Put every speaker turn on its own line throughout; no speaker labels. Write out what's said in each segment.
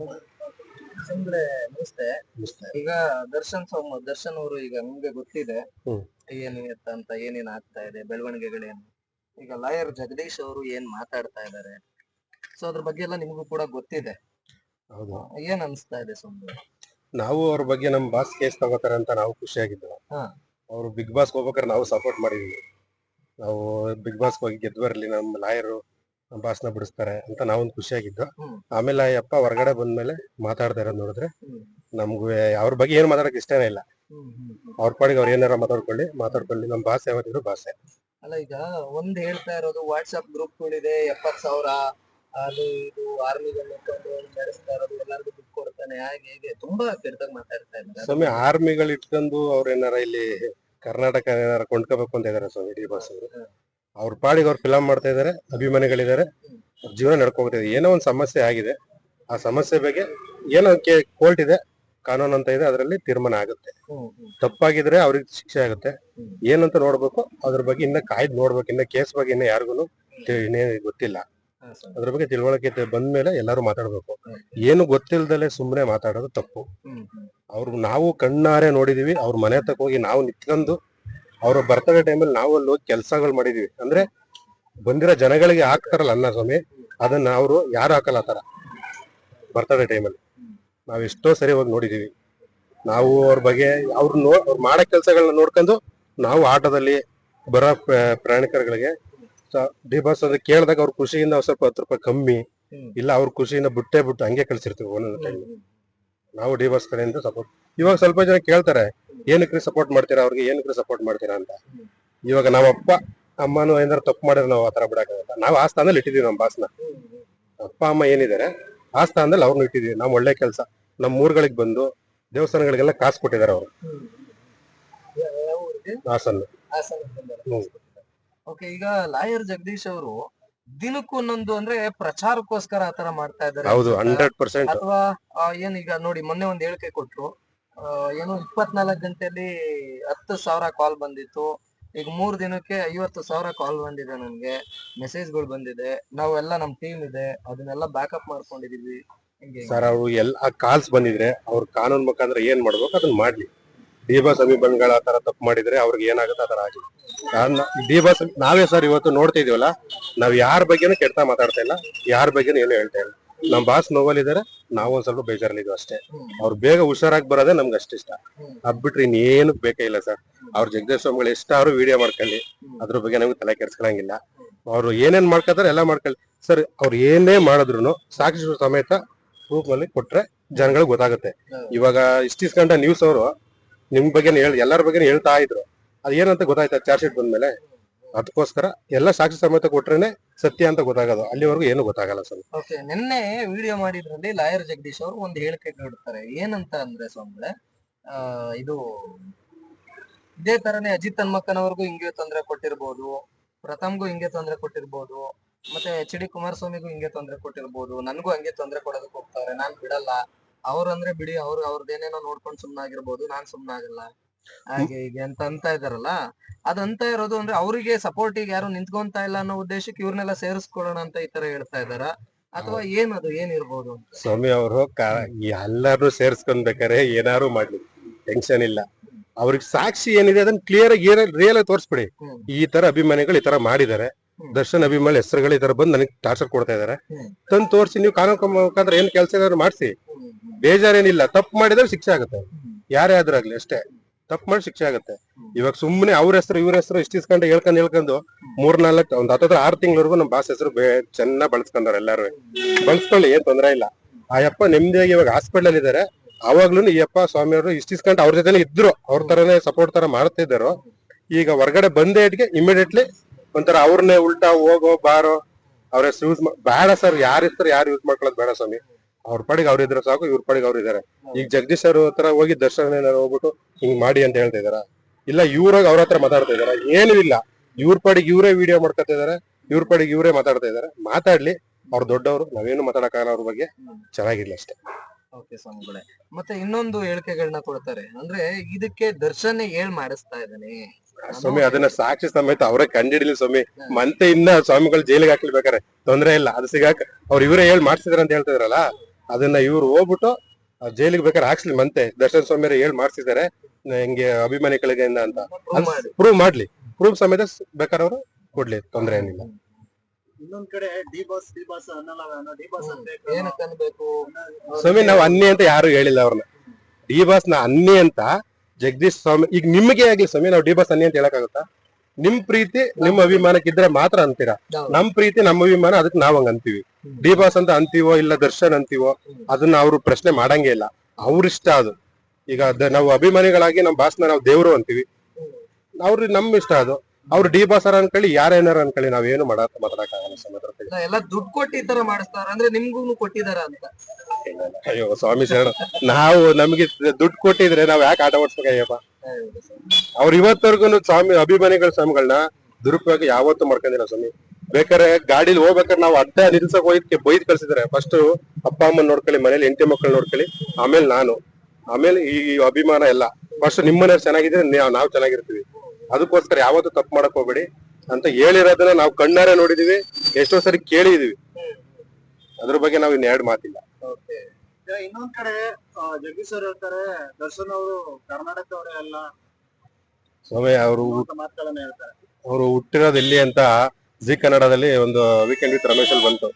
ಅಂದ್ರೆ ನಮಸ್ತೆ. ಈಗ ದರ್ಶನ್ ಸೋಮ ದರ್ಶನ್ ಅವರು ಈಗ ನಿಮ್ಗೆ ಗೊತ್ತಿದೆ.
ಏನ್
ಏನು ಎತ್ತ ಅಂತ ಏನೇನ್ ಆಗ್ತಾ ಇದೆ ಬೆಳವಣಿಗೆಗಳೇನು? ಈಗ ಲಾಯರ್ ಜಗದೀಶ್ ಅವರು ಏನ್ ಮಾತಾಡ್ತಾ ಇದ್ದಾರೆ ಸೊ ಅದ್ರ ಬಗ್ಗೆ ಎಲ್ಲ ನಿಮ್ಗೂ ಕೂಡ ಗೊತ್ತಿದೆ.
ಹೌದು.
ಏನ್ ಅನ್ಸ್ತಾ ಇದೆ ಸುಮ್ನೆ?
ನಾವು ಅವ್ರ ಬಗ್ಗೆ ನಮ್ ಬಾಸ್ ಕೇಸ್ ತಗೋತಾರೆ ಅಂತ ನಾವು ಖುಷಿಯಾಗಿದ್ವು
ಹಾ.
ಅವ್ರು ಬಿಗ್ ಬಾಸ್ ಹೋಗ್ಬೇಕಾದ್ರೆ ನಾವು ಸಪೋರ್ಟ್ ಮಾಡಿದ್ವಿ ನಾವು ಬಿಗ್ ಬಾಸ್ ಹೋಗಿ ಗೆದ್ದು ಬರ್ಲಿ ನಮ್ ಲಾಯರು ಬಾಸ್ನ ಬಿಡಿಸ್ತಾರೆ ಅಂತ ನಾವೊಂದು ಖುಷಿಯಾಗಿದ್ದು. ಆಮೇಲೆ ಅಪ್ಪ ಹೊರಗಡೆ ಬಂದ್ಮೇಲೆ ಮಾತಾಡ್ತಾ ಇರೋದು ನೋಡಿದ್ರೆ. ನಮ್ಗೆ ಅವ್ರ ಬಗ್ಗೆ ಏನು ಮಾತಾಡಕ್ ಇಷ್ಟನೇ ಇಲ್ಲ. ಅವ್ರ ಪಾಡಿಗೆ ಅವ್ರು ಏನಾರ ಮಾತಾಡ್ಕೊಳ್ಳಿ ಮಾತಾಡ್ಕೊಳ್ಳಿ ನಮ್ ಭಾಷೆ ಯಾವತ್ತಿದ್ರು ಭಾಷೆ
ಅಲ್ಲ ಈಗ ಒಂದ್ ಹೇಳ್ತಾ ಇರೋದು ವಾಟ್ಸ್ಆಪ್ ಗ್ರೂಪ್ಗಳಿದೆ ಎಪ್ಪತ್ ಸಾವಿರ ಅದು ಇದು ಆರ್ಮಿಗಳು ನಡೆಸ್ತಾ ಇರೋದು ಎಲ್ಲರಿಗೂ ದುಡ್ಡು ಕೊಡ್ತಾನೆ ಹಾಗೆ ಹೇಗೆ ತುಂಬಾ ಕೆಟ್ಟದಾಗ ಮಾತಾಡ್ತಾ ಇದ್ದಾರೆ
ಸ್ವಾಮಿ ಆರ್ಮಿಗಳು ಇಟ್ಕೊಂಡು ಅವ್ರ ಏನಾರ ಇಲ್ಲಿ ಕರ್ನಾಟಕ ಏನಾರ ಕೊಂಡ್ಕೋಬೇಕು ಅಂತ ಇದಾರೆ ಸ್ವಾಮಿ ಇಡೀ ಭಾಷೆ ಅವರು. ಅವ್ರ ಪಾಡಿಗೆ ಅವ್ರು ಫಿಲಮ್ ಮಾಡ್ತಾ ಇದಾರೆ ಅಭಿಮಾನಿಗಳಿದ್ದಾರೆ ಜೀವನ ಜೀವನ ನಡ್ಕೋಗ್ತಿದೆ ಏನೋ ಒಂದ್ ಸಮಸ್ಯೆ ಆಗಿದೆ. ಆ ಸಮಸ್ಯೆ ಬಗ್ಗೆ ಏನೋ ಕೋರ್ಟ್ ಇದೆ ಕಾನೂನು ಅಂತ ಇದೆ ಅದರಲ್ಲಿ ತೀರ್ಮಾನ ಆಗುತ್ತೆ. ತಪ್ಪಾಗಿದ್ರೆ ಅವ್ರಿಗೆ ಶಿಕ್ಷೆ ಆಗುತ್ತೆ. ಏನಂತ ನೋಡ್ಬೇಕು ಅದ್ರ ಬಗ್ಗೆ ಇನ್ನ ಕಾಯ್ದು ನೋಡ್ಬೇಕು ಇನ್ನ ಕೇಸ್ ಬಗ್ಗೆ ಇನ್ನ ಯಾರಿಗೂ ಗೊತ್ತಿಲ್ಲ. ಅದ್ರ ಬಗ್ಗೆ ತಿಳುವಳಿಕೆ ಬಂದ್ಮೇಲೆ ಎಲ್ಲರೂ ಮಾತಾಡ್ಬೇಕು. ಏನು ಗೊತ್ತಿಲ್ದಲೆ ಸುಮ್ನೆ ಮಾತಾಡೋದು ತಪ್ಪು. ಅವ್ರು ನಾವು ಕಣ್ಣಾರೆ ನೋಡಿದೀವಿ ಅವ್ರ ಮನೆ ತಕ ಹೋಗಿ ನಾವು ನಿಂತ್ಕೊಂಡು ಅವ್ರ ಬರ್ತದ ಟೈಮಲ್ಲಿ ನಾವು ಅಲ್ಲಿ ಹೋಗಿ ಕೆಲಸಗಳು ಮಾಡಿದೀವಿ. ಅಂದ್ರೆ ಬಂದಿರೋ ಜನಗಳಿಗೆ ಹಾಕ್ತಾರಲ್ಲ ಅನ್ನ ಸ್ವಾಮಿ ಅದನ್ನ ಅವರು ಯಾರು ಹಾಕಲ್ಲ ತರ. ಬರ್ತಡೇ ಟೈಮಲ್ಲಿ ನಾವ್ ಎಷ್ಟೋ ಸರಿ ಹೋಗಿ ನೋಡಿದೀವಿ. ನಾವು ಅವ್ರ ಬಗ್ಗೆ ಅವ್ರ ನೋ ಅವ್ರು ಮಾಡೋ ಕೆಲಸಗಳನ್ನ ನೋಡ್ಕೊಂಡು ನಾವು ಆಟೋದಲ್ಲಿ ಬರೋ ಪ್ರ- ಪ್ರಯಾಣಿಕರುಗಳಿಗೆ ಡಿ ಬಸ್ ಅದು ಕೇಳಿದಾಗ ಅವ್ರ ಖುಷಿಯಿಂದ ಸ್ವಲ್ಪ ಹತ್ತು ರೂಪಾಯಿ ಕಮ್ಮಿ ಇಲ್ಲ ಅವ್ರ ಖುಷಿಯಿಂದ ಬಿಟ್ಟೆ ಬಿಟ್ಟು ಹಂಗೆ ಕಳ್ಸಿರ್ತೀವಿ ಒಂದೊಂದು ಟೈಮ್ ನಾವು ಡಿವೋರ್ಸ್ ಕಡೆಯಿಂದ ಸಪೋರ್ಟ್ ಇವಾಗ ಸ್ವಲ್ಪ ಜನ ಕೇಳ್ತಾರೆ ಏನಕ್ಕೆ ಸಪೋರ್ಟ್ ಮಾಡ್ತೀರಾ ಅವ್ರಿಗೆ ಏನಕ್ಕೆ ಸಪೋರ್ಟ್ ಮಾಡ್ತೀರಾ ಅಂತ. ಇವಾಗ ನಮ್ಮ ಅಪ್ಪ ಅಮ್ಮನು ಏನಾದ್ರು ತಪ್ಪು ಮಾಡಿದ್ರೆ ನಾವು ಆತರ ಬಿಡಕ್ಕಾಗಲ್ಲ. ನಾವು ಆ ಸ್ಥಾನದಲ್ಲಿ ಇಟ್ಟಿದೀವಿ ನಮ್ಮ ಬಾಸ್ನ ಅಪ್ಪ ಅಮ್ಮ ಏನಿದ್ದಾರೆ ಆ ಸ್ಥಾನದಲ್ಲಿ ಅವ್ರನ್ನ ಇಟ್ಟಿದೀವಿ ನಾವು ಒಳ್ಳೆ ಕೆಲಸ. ನಮ್ಮ ಊರುಗಳಿಗೆ ಬಂದು ದೇವಸ್ಥಾನಗಳಿಗೆಲ್ಲ ಕಾಸು ಕೊಟ್ಟಿದ್ದಾರೆ ಅವರು? ಹಾಸನ್.
ಓಕೆ ಈಗ ಲಾಯರ್ ಜಗದೀಶ್ ಅವರು ದಿನಕ್ಕೂ ಒಂದೊಂದು ಅಂದ್ರೆ ಪ್ರಚಾರಕ್ಕೋಸ್ಕರ ಆತರ ಮಾಡ್ತಾ ಇದ್ದಾರೆ.
ಹೌದು ಹಂಡ್ರೆಡ್ ಪರ್ಸೆಂಟ್
ಅಥವಾ ಏನೀಗ ಏನ್ ಈಗ ನೋಡಿ ಮೊನ್ನೆ ಒಂದ್ ಹೇಳಿಕೆ ಕೊಟ್ರು. ಆ, ಏನು ಇಪ್ಪತ್ನಾಲ್ಕು ಗಂಟೆಯಲ್ಲಿ ಹತ್ತು ಸಾವಿರ ಕಾಲ್ ಬಂದಿತ್ತು. ಈಗ ಮೂರ್ ದಿನಕ್ಕೆ ಐವತ್ತು ಸಾವಿರ ಕಾಲ್ ಬಂದಿದೆ ನನ್ಗೆ. ಮೆಸೇಜ್ಗಳು ಬಂದಿದೆ. ನಾವೆಲ್ಲ ನಮ್ ಟೀಮ್ ಇದೆ. ಅದನ್ನೆಲ್ಲ ಬ್ಯಾಕಪ್ ಮಾಡ್ಕೊಂಡಿದೀವಿ. ಹಿಂಗೆ.
ಸರ್ ಅವರು ಎಲ್ಲ ಕಾಲ್ಸ್ ಬಂದಿದ್ರೆ ಅವ್ರ ಕಾನೂನು ಮುಖಾಂತರ ಏನ್ ಮಾಡ್ಬೇಕು ಅದನ್ನ ಮಾಡ್ಲಿ. ಬಾಸ್ ಅಭಿಮಾನಿಗಳ ಆ ತರ ತಪ್ಪು ಮಾಡಿದ್ರೆ ಅವ್ರಿಗೆ ಏನಾಗುತ್ತೆ ಆ ತರ ಡಿ ಬಾಸ್ ನಾವೇ ಸರ್ ಇವತ್ತು ನೋಡ್ತಾ ಇದೀವಲ್ಲ, ನಾವ್ ಯಾರ ಬಗ್ಗೆನೂ ಕೆಡ್ತಾ ಮಾತಾಡ್ತಾ ಇಲ್ಲ, ಯಾರ ಬಗ್ಗೆನೂ ಏನು ಹೇಳ್ತಾ ಇಲ್ಲ ನಮ್ ಬಾಸ್ ನೋವಲ್ಲಿದ್ದಾರೆ ನಾವು ಒಂದ್ ಸ್ವಲ್ಪ ಬೇಜಾರಲ್ಲಿದ್ವು ಅಷ್ಟೇ. ಅವ್ರು ಬೇಗ ಹುಷಾರಾಗಿ ಬರೋದೇ ನಮ್ಗೆ ಅಷ್ಟಿಷ್ಟ
ಹ್ಮ್.
ಅದ್ಬಿಟ್ರೆ ಇನ್ನೇನು ಬೇಕೇ ಇಲ್ಲ ಸರ್ ಅವ್ರ ಜಗದೀಶ್ ಸ್ವಾಮಿಗಳು ಎಷ್ಟಾದ್ರು ವಿಡಿಯೋ ಮಾಡ್ಕೊಳ್ಳಿ ಅದ್ರ ಬಗ್ಗೆ ನಮ್ಗೆ ತಲೆ ಕೆಡ್ಸ್ಕೊಳಂಗಿಲ್ಲ ಅವ್ರು ಏನೇನ್ ಮಾಡ್ಕೊತಾರೆ ಎಲ್ಲ ಮಾಡ್ಕೊಳ್ಳಿ ಸರ್, ಅವ್ರು ಏನೇ ಮಾಡಿದ್ರು ಸಾಕಷ್ಟು ಸಮೇತ ಪ್ರೂಫ್ ಅಲ್ಲಿ ಕೊಟ್ರೆ ಜನಗಳಿಗೆ ಗೊತ್ತಾಗುತ್ತೆ. ಇವಾಗ ಇಷ್ಟಿಸ್ಕೊಂಡ ನ್ಯೂಸ್ ಅವರು ನಿಮ್ ಬಗ್ಗೆ ಹೇಳಿ, ಎಲ್ಲರ ಬಗ್ಗೆ ಹೇಳ್ತಾ ಇದ್ರು. ಅದ್ ಏನಂತ ಗೊತ್ತಾಯ್ತು ಚಾರ್ಜ್ ಶೀಟ್ ಬಂದ್ಮೇಲೆ? ಅದಕ್ಕೋಸ್ಕರ ಎಲ್ಲ ಸಾಕ್ಷಿ ಸಮೇತ ಕೊಟ್ರೇನೆ ಸತ್ಯ ಅಂತ ಗೊತ್ತಾಗೋದು. ಅಲ್ಲಿವರೆಗೂ ಏನು ಗೊತ್ತಾಗಲ್ಲ ಸ್ವಾಮಿ.
ಓಕೆ, ನಿನ್ನೆ ವಿಡಿಯೋ ಮಾಡಿದ್ರಲ್ಲಿ ಲಾಯರ್ ಜಗದೀಶ್ ಅವರು ಒಂದು ಹೇಳಿಕೆ ಕೊಡ್ತಾರೆ. ಏನಂತ ಅಂದ್ರೆ ಸ್ವಾಮಿಗಳೇ, ಆ, ಇದು ಇದೇ ತರನೇ ಅಜಿತ್ ಹನ್ಮಕ್ಕನವರೆಗೂ ಹಿಂಗೆ ತೊಂದರೆ ಕೊಟ್ಟಿರ್ಬೋದು, ಪ್ರಥಮ್ಗೂ ಹಿಂಗೆ ತೊಂದರೆ ಕೊಟ್ಟಿರ್ಬೋದು, ಮತ್ತೆ ಎಚ್ ಡಿ ಕುಮಾರಸ್ವಾಮಿಗೂ ಹಿಂಗೆ ತೊಂದರೆ ಕೊಟ್ಟಿರ್ಬೋದು, ನನ್ಗೂ ಹಂಗೆ ತೊಂದರೆ ಕೊಡೋದಕ್ಕೆ ಹೋಗ್ತಾರೆ, ನಾನ್ ಬಿಡಲ್ಲ. ಅವ್ರಂದ್ರೆ ಬಿಡಿ ಅವ್ರು ಅವ್ರದ್ದೇನೇನೋ ನೋಡ್ಕೊಂಡು ಸುಮ್ನಾಗಿರ್ಬೋದು ನಾನ್ ಸುಮ್ನಾಗಲ್ಲ. ಹಾಗೆ ಹೀಗೆ ಅಂತ ಅಂತ ಇದಾರಲ್ಲ ಅದಂತ ಇರೋದು ಅಂದ್ರೆ ಅವರಿಗೆ ಸಪೋರ್ಟಿಗೆ ಯಾರು ನಿಂತ್ಕೊಂತ ಇಲ್ಲ ಅನ್ನೋ ಉದ್ದೇಶಕ್ಕೆ ಇವ್ರನ್ನೆಲ್ಲ ಸೇರಿಸ್ಕೊಳ್ಳೋಣ ಅಂತ ಈ ತರ ಹೇಳ್ತಾ ಇದಾರ. ಅಥವಾ ಏನದು ಏನಿರ್ಬೋದು ಅಂತ?
ಸ್ವಾಮಿ ಅವರು ಎಲ್ಲಾರು ಸೇರ್ಸ್ಕೊಂಡ್ಬೇಕಾರೆ ಏನಾರು ಮಾಡ್ಲಿ ಟೆನ್ಷನ್ ಇಲ್ಲ. ಅವ್ರಿಗೆ ಸಾಕ್ಷಿ ಏನಿದೆ ಅದನ್ನ ಕ್ಲಿಯರ್ ಆಗಿ ರಿಯಲ್ ಆಗಿ ತೋರಿಸ್ಬಿಡಿ. ಈ ತರ ಅಭಿಮಾನಿಗಳು ಈ ತರ ಮಾಡಿದ್ದಾರೆ. ದರ್ಶನ್ ಅಭಿಮಾನಿ ಹೆಸರುಗಳು ಈ ತರ ಬಂದು ನನಗೆ ಟಾರ್ಚರ್ ಕೊಡ್ತಾ ಇದಾರೆ. ತಂದು ತೋರಿಸಿ ನೀವು ಕಾನೂನು ಮುಖಾಂತರ ಏನ್ ಕೆಲಸ ಏನಾದ್ರು ಮಾಡಿಸಿ. ಬೇಜಾರೇನಿಲ್ಲ. ತಪ್ಪು ಮಾಡಿದ್ರೆ ಶಿಕ್ಷೆ ಆಗುತ್ತೆ. ಯಾರೇ ಆದ್ರಾಗ್ಲಿ ಅಷ್ಟೇ. ತಪ್ಪು ಮಾಡಿ ಶಿಕ್ಷೆ ಆಗುತ್ತೆ. ಇವಾಗ ಸುಮ್ಮನೆ ಅವ್ರ ಹೆಸರು ಇವ್ರ ಹೆಸರು ಇಷ್ಟಿಸ್ಕೊಂಡು ಹೇಳ್ಕೊಂಡು ಹೇಳ್ಕೊಂಡು ಮೂರ್ನಾಲ್ಕು ಒಂದ್ ಹತ್ತತ್ರ ಆರು ತಿಂಗಳವರೆಗೂ ನಮ್ಮ ಬಾಸ್ ಹೆಸರು ಚೆನ್ನಾಗಿ ಬಳಸ್ಕೊಂಡವ್ರ ಎಲ್ಲಾರು. ಬಳಸ್ಕೊಳ್ಳಿ ಏನ್ ತೊಂದ್ರೆ ಇಲ್ಲ. ಆ ಯಪ್ಪ ನೆಮ್ಮದಿಯಾಗಿ ಇವಾಗ ಹಾಸ್ಪಿಟಲ್ ಇದಾರೆ. ಅವಾಗ್ಲೂ ಈ ಯಪ್ಪ ಸ್ವಾಮಿಯವರು ಇಷ್ಟಿಸ್ಕೊಂಡು ಅವ್ರ ಜೊತೆನೆ ಇದ್ರು. ಅವ್ರ ತರನೇ ಸಪೋರ್ಟ್ ತರ ಮಾಡ್ತಿದ್ದಾರೋ ಈಗ ಹೊರಗಡೆ ಬಂದೇ ಇಟ್ಗೆ ಇಮಿಡಿಯೇಟ್ಲಿ ಒಂಥರ ಅವ್ರನ್ನೇ ಉಲ್ಟಾ ಹೋಗೋ ಬಾರೋ ಅವ್ರ ಹೆಸರು ಯೂಸ್ ಬೇಡ ಸರ್ ಯಾರ ಹೆಸರು ಯಾರು ಯೂಸ್ ಮಾಡ್ಕೊಳ್ಳೋದು ಬೇಡ ಸ್ವಾಮಿ. ಅವ್ರ ಪಾಡಿಗೆ ಅವ್ರ ಇದ್ರೆ ಸಾಕು ಇವ್ರ ಪಾಡಿಗೆ ಅವ್ರು ಇದಾರೆ. ಈಗ ಜಗದೀಶ್ ಅವ್ರ ಹತ್ರ ಹೋಗಿ ದರ್ಶನ ಏನಾರು ಹೋಗ್ಬಿಟ್ಟು ಹಿಂಗ್ ಮಾಡಿ ಅಂತ ಹೇಳ್ತಾ ಇದಾರ? ಇಲ್ಲ ಇವ್ರಾಗ ಅವ್ರ ಹತ್ರ ಮಾತಾಡ್ತಾ ಇದಾರ? ಏನೂ ಇಲ್ಲ. ಇವ್ರ ಪಾಡಿಗೆ ಇವರೇ ವಿಡಿಯೋ ಮಾಡ್ಕೊತಾ ಇದಾರೆ ಇವ್ರ ಪಾಡಿಗೆ ಇವರೇ ಮಾತಾಡ್ತಾ ಇದಾರೆ. ಮಾತಾಡ್ಲಿ ಅವ್ರ ದೊಡ್ಡವರು ನಾವೇನು ಮಾತಾಡಕ್ಕಾಗಲ್ಲ ಅವ್ರ ಬಗ್ಗೆ. ಚೆನ್ನಾಗಿರ್ಲಿ ಅಷ್ಟೇ.
ಓಕೆ ಸ್ವಾಮಿಗಳೇ ಮತ್ತೆ ಇನ್ನೊಂದು ಹೇಳಿಕೆಗಳನ್ನ ಕೊಡ್ತಾರೆ. ಅಂದ್ರೆ ಇದಕ್ಕೆ ದರ್ಶನ್ ಹೇಳ್ ಮಾಡಿಸ್ತಾ ಇದ್ದಾನೆ.
ಸ್ವಾಮಿ ಅದನ್ನ ಸಾಕ್ಷಿ ಸಮೇತ ಅವರೇ ಕಂಡಿಡಿಲಿ ಸ್ವಾಮಿ. ಮತ್ತೆ ಇನ್ನ ಸ್ವಾಮಿಗಳು ಜೈಲಿಗೆ ಹಾಕ್ಲಿ ಬೇಕಾರೆ ತೊಂದ್ರೆ ಇಲ್ಲ ಅದು ಸಿಗಾಕ ಅವ್ರು ಇವರೇ ಹೇಳ್ ಮಾಡ್ಸಿದಾರೆ ಅಂತ ಹೇಳ್ತಿದ್ರಲ್ಲ? ಅದನ್ನ ಇವ್ರು ಹೋಗ್ಬಿಟ್ಟು ಜೈಲಿಗೆ ಬೇಕಾದ್ರೆ ಹಾಕ್ಸ್ಲಿ ಮಂತೆ. ದರ್ಶನ್ ಸ್ವಾಮಿ ಹೇಳ್ ಮಾಡ್ಸಿದ್ದಾರೆ ಹಿಂಗೆ ಅಭಿಮಾನಿಗಳಿಗೆ ಅಂತ. ಪ್ರೂವ್ ಮಾಡ್ಲಿ. ಪ್ರೂವ್ ಸಮೇತ ಬೇಕಾದ್ರೆ ಅವರು ಕೊಡ್ಲಿ ತೊಂದ್ರೆ ಏನಿಲ್ಲ.
ಇನ್ನೊಂದ್ ಕಡೆ ಡಿ ಬಾಸ್ ಡಿ ಬಾಸ್ ಅನ್ನಲ್ಲ ಅನ್ನೋ ಡಿ ಬಾಸ್ ಅಂತ
ಏನಕ್ಕೆ ಅನ್ಬೇಕು?
ಸ್ವಾಮಿ ನಾವು ಅನ್ನಿ ಅಂತ ಯಾರು ಹೇಳಿಲ್ಲ ಅವ್ರನ್ನ. ಡಿ ಬಾಸ್ನ ಅನ್ನಿ ಅಂತ ಜಗದೀಶ್ ಸ್ವಾಮಿ ಈಗ ನಿಮಗೆ ಆಗ್ಲಿ ಸ್ವಾಮಿ ನಾವು ಡಿ ಬಾಸ್ ಅನ್ನಿ ಅಂತ ಹೇಳಕ್ಕಾಗುತ್ತಾ? ನಿಮ್ ಪ್ರೀತಿ ನಿಮ್ ಅಭಿಮಾನಕ್ಕಿದ್ರೆ ಮಾತ್ರ ಅಂತೀರಾ. ನಮ್ ಪ್ರೀತಿ ನಮ್ಮ ಅಭಿಮಾನ ಅದಕ್ಕೆ ನಾವ್ ಹಂಗ ಅಂತೀವಿ. ಡಿ ಬಾಸ್ ಅಂತ ಅಂತೀವೋ ಇಲ್ಲ ದರ್ಶನ್ ಅಂತೀವೋ ಅದನ್ನ ಅವ್ರು ಪ್ರಶ್ನೆ ಮಾಡಂಗೇ ಇಲ್ಲ. ಅವ್ರಿಷ್ಟ ಅದು. ಈಗ ಅದ- ನಾವು ಅಭಿಮಾನಿಗಳಾಗಿ ನಮ್ ಬಾಸ್ನ ನಾವು ದೇವ್ರು ಅಂತೀವಿ. ಅವ್ರಿಗೆ ನಮ್ ಇಷ್ಟ ಅದು. ಅವ್ರು ಡಿ ಬಾಸ್ ಅರ ಅನ್ಕೊಳ್ಳಿ ಯಾರೇನಾರ ಅನ್ಕೊಳ್ಳಿ ನಾವೇನು ಮಾಡಕ್ ಮಾತಾಡಕ್ಕಾಗಲ್ಲ ಬಗ್ಗೆ.
ಎಲ್ಲ ದುಡ್ಡು ಕೊಟ್ಟು ಈ ತರ ಮಾಡಿಸ್ತಾರ ಅಂದ್ರೆ ನಿಮ್ಗೂ ಕೊಟ್ಟಿದಾರ ಅಂತ.
ಅಯ್ಯೋ ಸ್ವಾಮಿ ಶರಣ ನಾವು ನಮ್ಗೆ ದುಡ್ಡು ಕೊಟ್ಟಿದ್ರೆ ನಾವ್ ಯಾಕೆ ಆಟ ಓಡಿಸ್ಬೇಕಾಯ್ಯಪ್ಪ? ಅವ್ರು ಇವತ್ತವರೆಗೂ ಸ್ವಾಮಿ ಅಭಿಮಾನಿಗಳ ಸ್ವಾಮಿಗಳನ್ನ ದುರುಪಯೋಗ ಯಾವತ್ತೂ ಮಾಡ್ಕೊಂಡಿಲ್ಲ ಸ್ವಾಮಿ. ಬೇಕಾದ್ರೆ ಗಾಡಿಲಿ ಹೋಗ್ಬೇಕಾದ್ರೆ ನಾವು ಅಡ್ಡ ನಿಲ್ಸಕ್ ಹೋಗಿದ್ಕೆ ಬೈದ್ ಕಳ್ಸಿದ್ರೆ. ಫಸ್ಟ್ ಅಪ್ಪ ಅಮ್ಮನ್ ನೋಡ್ಕೊಳ್ಳಿ ಮನೇಲಿ ಹೆಂಡತಿ ಮಕ್ಕಳು ನೋಡ್ಕೊಳ್ಳಿ. ಆಮೇಲೆ ನಾನು. ಆಮೇಲೆ ಈ ಅಭಿಮಾನ ಎಲ್ಲ. ಫಸ್ಟ್ ನಿಮ್ಮನೆ ಚೆನ್ನಾಗಿದ್ರೆ ನಾವು ನಾವ್ ಚೆನ್ನಾಗಿರ್ತೀವಿ. ಅದಕ್ಕೋಸ್ಕರ ಯಾವತ್ತೂ ತಪ್ಪು ಮಾಡಕ್ ಹೋಗ್ಬೇಡಿ ಅಂತ ಹೇಳಿರೋದನ್ನ ನಾವು ಕಣ್ಣಾರೆ ನೋಡಿದೀವಿ ಎಷ್ಟೋ ಸರಿ ಕೇಳಿದೀವಿ. ಅದ್ರ ಬಗ್ಗೆ ನಾವ್ ಇನ್ನ ಎರಡ್ ಮಾತಿಲ್ಲ.
ಇನ್ನೊಂದ್ ಕಡೆ ಜಗದೀಶ್ ಅವ್ರು ಹೇಳ್ತಾರೆ ದರ್ಶನ್ ಅವರು ಕರ್ನಾಟಕದವರೇ ಅಲ್ಲ.
ಸ್ವಾಮಿ ಅವರು
ಅಂತ ಮಾತುಗಳನ್ನ ಹೇಳ್ತಾರೆ.
ಅವರು ಹುಟ್ಟಿರೋದು ಎಲ್ಲಿ ಅಂತ ಜಿ ಕನ್ನಡದಲ್ಲಿ ಒಂದು ವೀಕೆಂಡ್ ವಿತ್ ರಮೇಶ್ ಅಲ್ಲಿ ಬಂತು.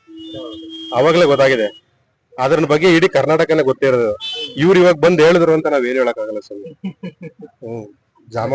ಅವಾಗ್ಲೇ ಗೊತ್ತಾಗಿದೆ. ಅದ್ರ ಬಗ್ಗೆ ಇಡೀ ಕರ್ನಾಟಕನೇ ಗೊತ್ತಿರೋದು. ಇವ್ರು ಇವಾಗ ಬಂದ್ ಹೇಳಿದ್ರು ಅಂತ ನಾವ್ ಏನ್ ಹೇಳಕ್ಕಾಗಲ್ಲ ಸ್ವಾಮಿ ಹ್ಮ್. ಜಾಮ